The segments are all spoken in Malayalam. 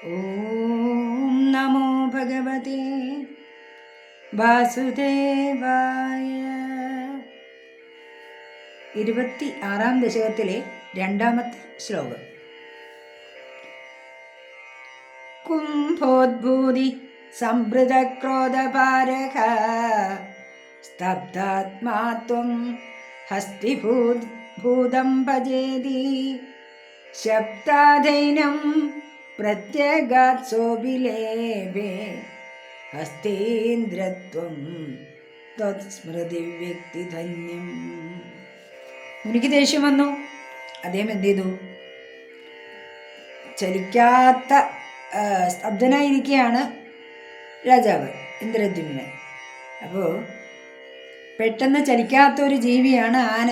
ഓം നമോ ഭഗവതേ വാസുദേവായ ഇരുപത്തി ആറാം ദശകത്തിലെ രണ്ടാമത്തെ ശ്ലോകം. കുംഭോദ്ഭൂതി സംഭൃതക്രോധപാരക സ്തബ്ധാത്മാ ത്വം ഹസ്തിഭൂത് ഭൂതം ഭജേതി ശബ്ദാധൈനം പ്രത്യഗാത് ഹസ്തീന്ദ്രത്വം സ്മൃതി വ്യക്തി വ്യക്തിധന്യം മുനിക്ക് ദേഷ്യം വന്നു. അദ്ദേഹം എന്ത് ചെയ്തു? ചലിക്കാത്ത സ്തബ്ധനായിരിക്കുകയാണ് രാജാവ് ഇന്ദ്രദ്യുമ്നൻ. അപ്പോൾ പെട്ടെന്ന് ചലിക്കാത്ത ഒരു ജീവിയാണ് ആന.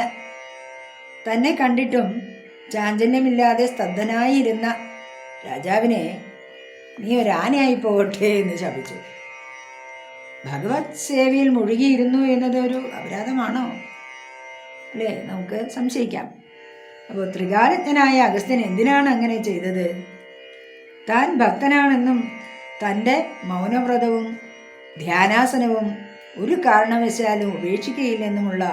തന്നെ കണ്ടിട്ടും ചാഞ്ചല്യമില്ലാതെ സ്തബ്ധനായിരുന്ന രാജാവിനെ നീ ഒരു ആനയായി പോകട്ടെ എന്ന് ശപിച്ചു. ഭഗവത് സേവയിൽ മുഴുകിയിരുന്നു എന്നത് ഒരു അപരാധമാണോ? അല്ലേ നമുക്ക് സംശയിക്കാം. അപ്പോൾ ത്രികാലജ്ഞനായ അഗസ്ത്യൻ എന്തിനാണ് അങ്ങനെ ചെയ്തത്? താൻ ഭക്തനാണെന്നും തന്റെ മൗനവ്രതവും ധ്യാനാസനവും ഒരു കാരണവശാലും ഉപേക്ഷിക്കുകയില്ലെന്നുമുള്ള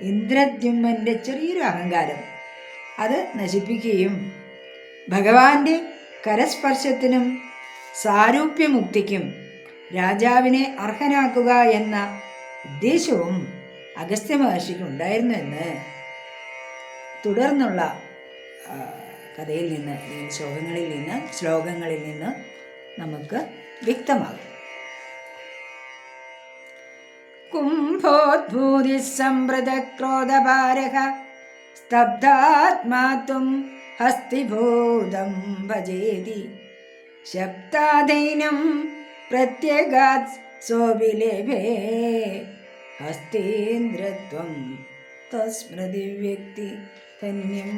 ഇന്ദ്രദ്യുമ്മന്റെ ചെറിയൊരു അഹങ്കാരം അത് നശിപ്പിക്കുകയും ഭഗവാന്റെ കരസ്പർശത്തിനും സാരൂപ്യമുക്തിക്കും രാജാവിനെ അർഹനാക്കുക എന്ന ഉദ്ദേശവും അഗസ്ത്യ മഹർഷിക്ക് ഉണ്ടായിരുന്നു എന്ന് തുടർന്നുള്ള കഥയിൽ നിന്ന് ശ്ലോകങ്ങളിൽ നിന്ന് ശ്ലോകങ്ങളിൽ നിന്ന് നമുക്ക് വ്യക്തമാകും. കുംഭോദ്ഭൂതി സംവൃത ക്രോധഭാരക ത്വം ഹസ്തിഭൂതം ഭജേതി ശബ്ദാധൈനം പ്രത്യേകാത് സോപിലേഭേ ഹസ്തേന്ദ്രത്വം തസ്മൃതി വ്യക്തി ധന്യം